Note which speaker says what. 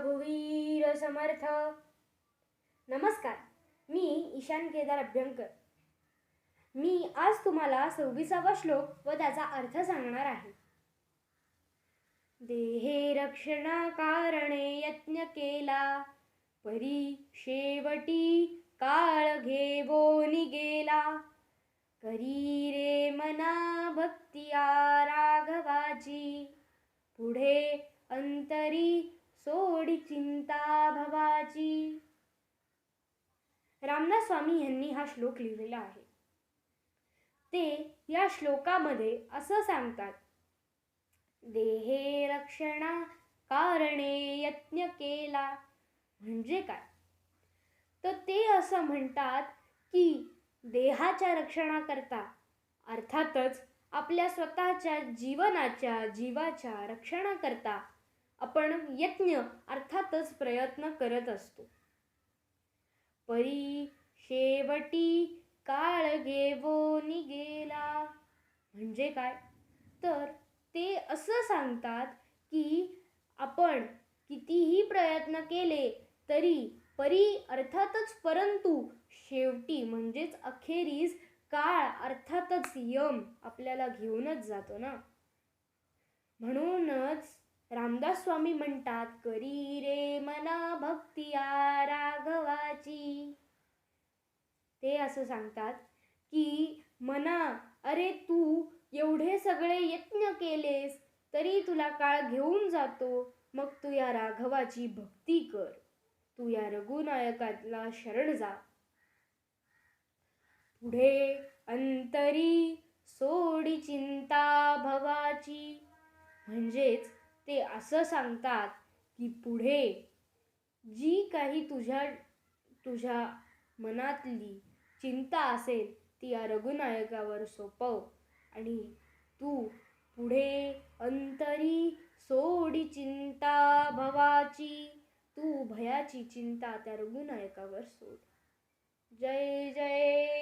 Speaker 1: रघुवीर समर्थ. नमस्कार मी ईशान केदार अभ्यंकर. मी आज तुम्हाला सव्वीसावा श्लोक व त्याचा अर्थ सांगणार आहे. देहे रक्षणा कारणे यत्न केला परी शेवटी काळ घेवोनी गेला करी रे मना भक्तिया राघवाची पुढे अंतरी सोडी चिंता भवाची. रामदास स्वामी यांनी हा श्लोक लिहिलेला आहे. ते या श्लोकामध्ये असं सांगतात. देहे रक्षणा कारणे यत्न केला. म्हणजे काय? तर ते असं म्हणतात की देहाच्या रक्षणाकरता अर्थातच आपल्या स्वतःच्या जीवनाच्या जीवाच्या रक्षणाकरता आपण यज्ञ अर्थातच प्रयत्न करत असतो. परी शेवटी काळ घेवोनी गेला म्हणजे काय? तर ते असं सांगतात की आपण कितीही प्रयत्न केले तरी परी अर्थातच परंतु शेवटी म्हणजेच अखेरीस काळ अर्थातच यम आपल्याला घेऊनच जातो ना. म्हणूनच रामदास स्वामी म्हणतात करी रे मना भक्तिया राघवाची. ते असं सांगतात की मना अरे तू एवढे सगळे यत्न केलेस तरी तुला काळ घेऊन जातो. मग तू या राघवाची भक्ती कर. तू या रघुनायकाला शरण जा. पुढे अंतरी सोडी चिंता भवाची. म्हणजेच ते असं सांगतात की पुढे जी काही तुझ्या तुझ्या मनातली चिंता असेल ती या रघुनायकावर सोपव आणि तू पुढे अंतरी सोडी चिंता भवाची तू भयाची चिंता त्या रघुनायकावर सोड. जय जय!